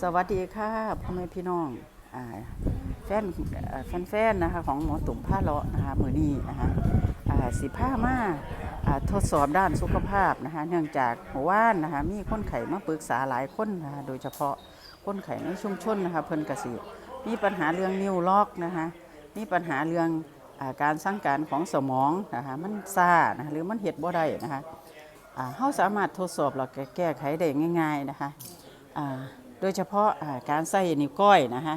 สวัสดีค่ะพ่อแม่พี่น้องอแฟนแฟนๆนะคะของหมอตุ่มผ้าเลาะนะคะมือนี้นะคะสิผ้ามาทดสอบด้านสุขภาพนะคะเนื่องจากเมื่านนะคะมีคนไข้มาปรึกษาหลายคนนะคะโดยเฉพาะคนไข้ในชุมชนนะคะเพิ่นกสิมีปัญหาเรื่องนิ้วล็อกนะคะมีปัญหาเรื่องอการสั่งการของสมองนะคะมันซ่านะะหรือมันเฮ็ดบ่ได้นะคะเฮาสามารถทดสอบแล้วก็แก้ไขได้ง่าย ๆนะคะ ดยเฉพาะการใส่นิ้วก้อยนะคะ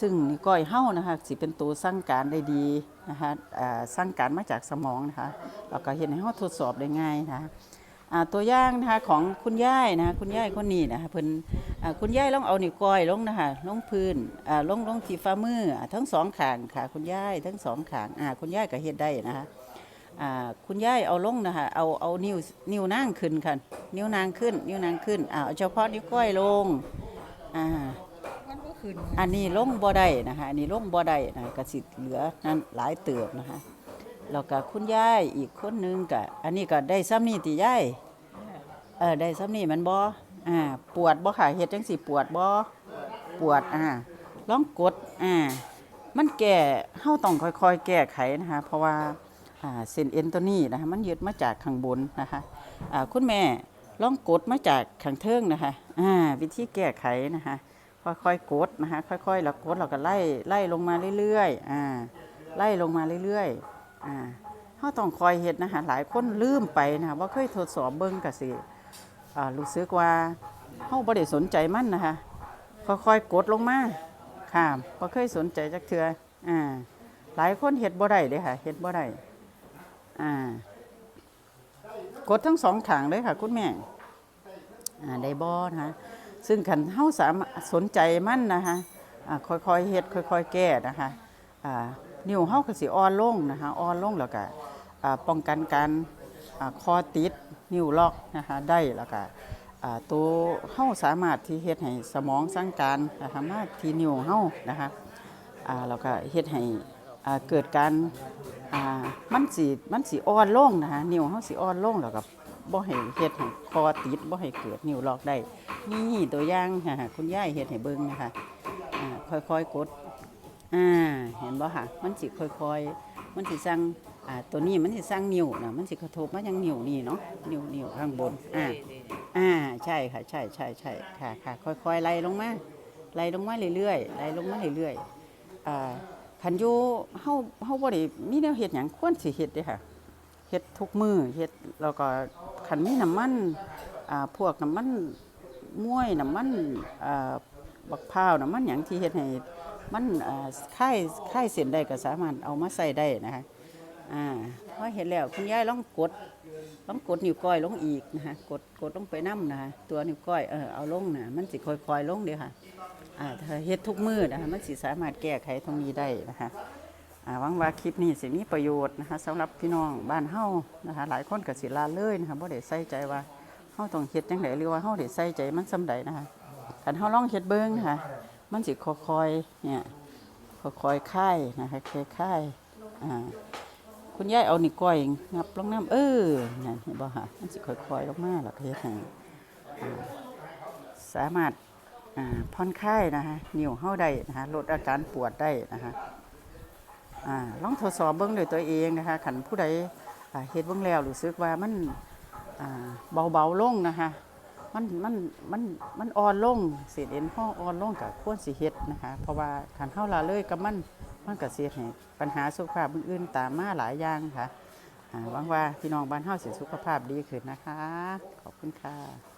ซึ่งนิ้วก้อยเฮ้านะคะสิเป็นตัวสั่งการได้ดีนะคะอ่างการมาจากสมองนะคะเราก็เห็นให้เฮาทดสอบได้ง่ายนะคะตัวอย่างนะคะของคุณย่ายนะคะคุณย่ายคนนี้นะคะเพิ่นคุณย่ายลองเอานิ้วก้อยลงนะคะลงพื้นลงลงที่ฝ่ามือทั้งสองข้างค่ะคุณย่ายทั้งสองข้างคุณย่ายก็เฮ็ดได้นะคะ อ่าคุณย่ายเอาลงนะคะเอาเอานิ้วนิ้วนางขึ้นค่ะนิ้วนางขึ้น นิ้วนางขึ้นอ่าเอาเฉพาะนิ้วก้อยลงอ่ามันก็ขึ้นอันนี้ลงบ่ได้นะคะอันนี้ลงบ่ได้นะกสิเหลือนั่นหลายเติบนะคะแล้วก็คุณย่ายอีกคนนึงก็อันนี้ก็ได้ซ้ำนี่ติย่ายเออได้ซ้ำนี่มันบ่อ่าปวดบ่ค่ะเฮ็ดจังสิปวดบ่ปวดอ่าลองกดอ่ามันแก่เฮาต้องค่อยๆ แก้ไขนะคะเพราะว่า เส้นเอ็นตัวนี้นะคะมันยึดมาจากข้างบนนะคะคุณแม่ลองกดมาจากข้างเทิงนะคะวิธีแก้ไขนะคะค่อยๆกดนะคะค่อยๆแล้วกดเราก็ไล่ไล่ลงมาเรื่อยๆไล่ลงมาเรื่อยๆเขาต้องคอยเห็ดนะคะหลายคนลืมไปนะคะว่าเคยทดสอบเบิ้งกับสิรู้สึกว่าเขาบ่ได้สนใจมันนะคะค่อยๆกดลงมาค่ะบ่เคยสนใจจักเทืออ่าหลายคนเห็ดบ่ได้เลยค่ะเห็ดบ่ได้ อ่ากดทั้งสองขางเลยค่ะคุณแม่อ่าได้บอนะคะซึ่งขันเฮาสามารถสนใจมั่นนะคะอ่าค่อยๆเฮ็ดค่อย ๆ แก้นะคะอ่านิ้วเฮาก็สิอ่อนลงนะคะอ่อนลงแล้วก็อ่าป้องกันการอ่าคอติดนิ้วล็อกนะคะได้แล้วก็อ่าตัวเฮาสามารถที่เฮ็ดให้สมองสั่งการนะคะมาที่นิ้วเฮานะคะอ่าแล้วก็เฮ็ดให้อ่าเกิดการอ่า มันสิมันสิอ่อนลงนะคะนิ้วเฮาสิอ่อนลงแล้วก็บ่ให้เฮ็ดให้คอติดบ่ให้เกิดนิ้วลอกได้นี่ตัวอย่างค่ะคุณยายเฮ็ดให้เบิ่งนะคะอ่าค่อยๆกดอ่าเห็นบ่ค่ะมันสิค่อยๆ มันสิสั่งอ่าตัวนี้มันสิสั่งนิ้วนะมันสิกระทบมายังนิ้วนี่เนาะนิ้วนิ้วข้างบนอ่าอ่าใช่ค่ะใช่ใช่ใช่ค่ะค่ะค่อยๆไล่ลงมาไล่ลงมาเรื่อยๆไล่ลงมาเรื่อยๆอ่า ขันอยู่เฮาเฮาบ่ได้มีแนวเฮ็ดหยังควรสิเฮ็ดเด้ค่ะเฮ็ดทุกมือเฮ็ดแล้วก็ขันมีน้ำมันอ่าพวกน้ำมันมวยน้ำมันอ่าบักพร้าวน้ำมันหยังที่เฮ็ดให้มันอ่าค่ายคลายเส้นได้ก็สามารถเอามาใส่ได้นะคะ อ่าพอเฮ็ดแล้วคุณยายลองกดลองกดนิ้วก้อยลงอีกนะคะกดกดลงไปนํนะคะตัวนิ้วก้อยเออเอาลงนะมันสิค่อยๆลงเด้อค่ะอ่าถ้าเฮ็ดทุกมือนะคะมันสิสามารถแก้ไขตรงนี้ได้นะคะอ่าหวังว่าคลิปนี้สิมีประโยชน์นะคะสำหรับพี่น้องบ้านเฮานะคะหลายคนก็สิลาเลยนะคะบ่ได้ใส่ใจว่าเฮาต้องเฮ็ดจังไดหรือว่าเฮาได้ใส่ใจมันส่ำใดนะคะคันเฮาลองเฮ็ดเบิ่งค่ะ มันสิค่อยๆเนี่ยค่อยๆคลายนะคะคลายๆอ่า คุณยายเอานี่ก้อยงับลงน้ำเออนั่นเห็นบ่ค่ะมันสิค่อยๆลงมาแล้วก็เฮ็ดให้สามารถอ่าผ่อนคลายนะคะนิ้วเฮาได้นะคะลดอาการปวดได้นะคะอ่าลองทดสอบเบิ้งด้วยตัวเองนะคะขันผู้ใดอ่าเฮ็ดเบิ้งแล้วรู้สึกว่ามันอ่าเบาๆลงนะคะมันมันมันมันอ่อนลงเศษเอ็นห้ออ่อนลงกับควรสิเฮ็ดนะคะเพราะว่าขันเฮาลาเลยกับมัน มันก็เสียให้ปัญหาสุขภาพอื่นๆตามมาหลายอย่างค่ะหวังว่าพี่น้องบ้านเฮาสิสุขภาพดีขึ้นนะคะ ขอบคุณค่ะ